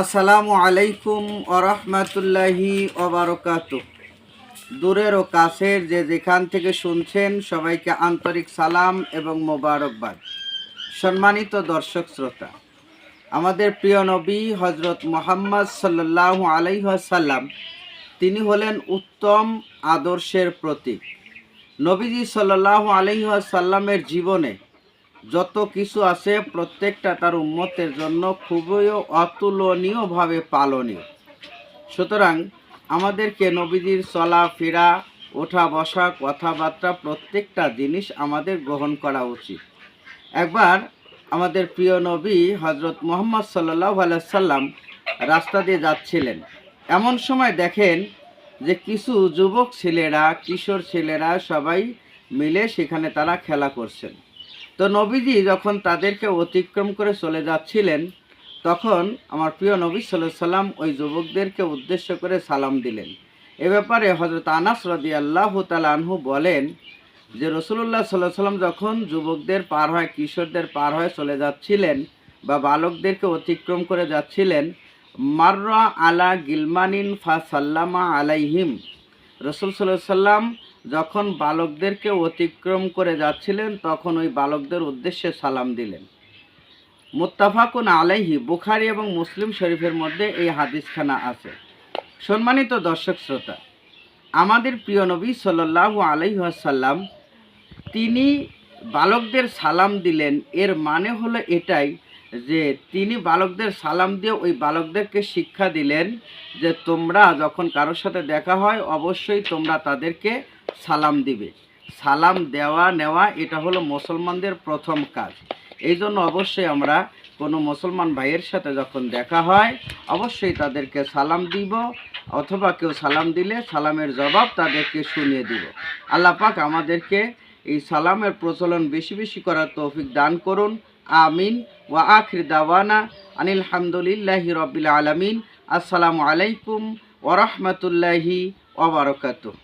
আসসালামু আলাইকুম ওরহমতুল্লাহি ওবরকাত দূরের ও কাছের যে যেখান থেকে শুনছেন, সবাইকে আন্তরিক সালাম এবং মোবারকবাদ। সম্মানিত দর্শক শ্রোতা, আমাদের প্রিয় নবী হজরত মোহাম্মদ সাল্লাহ আলাইসাল্লাম তিনি হলেন উত্তম আদর্শের প্রতীক। নবীজি সাল্লাহ আলাইসাল্লামের জীবনে যত কিছু আছে প্রত্যেকটা তার উম্মতের জন্য খুবই অতুলনীয়ভাবে পালনীয়। সুতরাং আমাদেরকে নবীজির চলা, ফেরা, ওঠা, বসা, কথাবার্তা প্রত্যেকটা জিনিস আমাদের গ্রহণ করা উচিত। একবার আমাদের প্রিয় নবী হজরত মোহাম্মদ সাল্লাহ সাল্লাম রাস্তা দিয়ে যাচ্ছিলেন। এমন সময় দেখেন যে কিছু যুবক ছেলেরা, কিশোর ছেলেরা সবাই মিলে সেখানে তারা খেলা করছেন। তো নবীজি যখন তাদেরকে অতিক্রম করে চলে যাচ্ছিলেন, তখন আমার প্রিয় নবী সাল্লাহ সাল্লাম ওই যুবকদেরকে উদ্দেশ্য করে সালাম দিলেন। এ ব্যাপারে হজরত আনাস রদি আল্লাহ আনহু বলেন যে রসুল্লাহ সাল্লাহ সাল্লাম যখন যুবকদের পার হয়, কিশোরদের পার হয়ে চলে যাচ্ছিলেন বা বালকদেরকে অতিক্রম করে যাচ্ছিলেন, মাররা আলা গিলমানিন ফা সাল্লামা আলাইহিম। রসুল সাল্লাহ সাল্লাম যখন বালকদেরকে অতিক্রম করে যাচ্ছিলেন, তখন ওই বালকদের উদ্দেশ্যে সালাম দিলেন। মুত্তাফাকুন আলাইহি, বুখারি এবং মুসলিম শরীফের মধ্যে এই হাদিসখানা আছে। সম্মানিত দর্শক শ্রোতা, আমাদের প্রিয় নবী সাল্লাহ আলাইসাল্লাম তিনি বালকদের সালাম দিলেন। এর মানে হলো এটাই যে, তিনি বালকদের সালাম দিয়ে ওই বালকদেরকে শিক্ষা দিলেন যে, তোমরা যখন কারোর সাথে দেখা হয়, অবশ্যই তোমরা তাদেরকে সালাম দিবে। সালাম দেওয়া নেওয়া, এটা হলো মুসলমানদের প্রথম কাজ। এই জন্য অবশ্যই আমরা কোনো মুসলমান ভাইয়ের সাথে যখন দেখা হয়, অবশ্যই তাদেরকে সালাম দিব, অথবা কেউ সালাম দিলে সালামের জবাব তাদেরকে শুনিয়ে দিব। আল্লাহ পাক আমাদেরকে এই সালামের প্রচলন বেশি বেশি করার তৌফিক দান করুন। আমিন। ওয়া আখির দাওয়ানা আনিল হামদুলিল্লাহি রবিল আলমিন। আসসালামু আলাইকুম ওরহমতুল্লাহি ওবরকাতুহ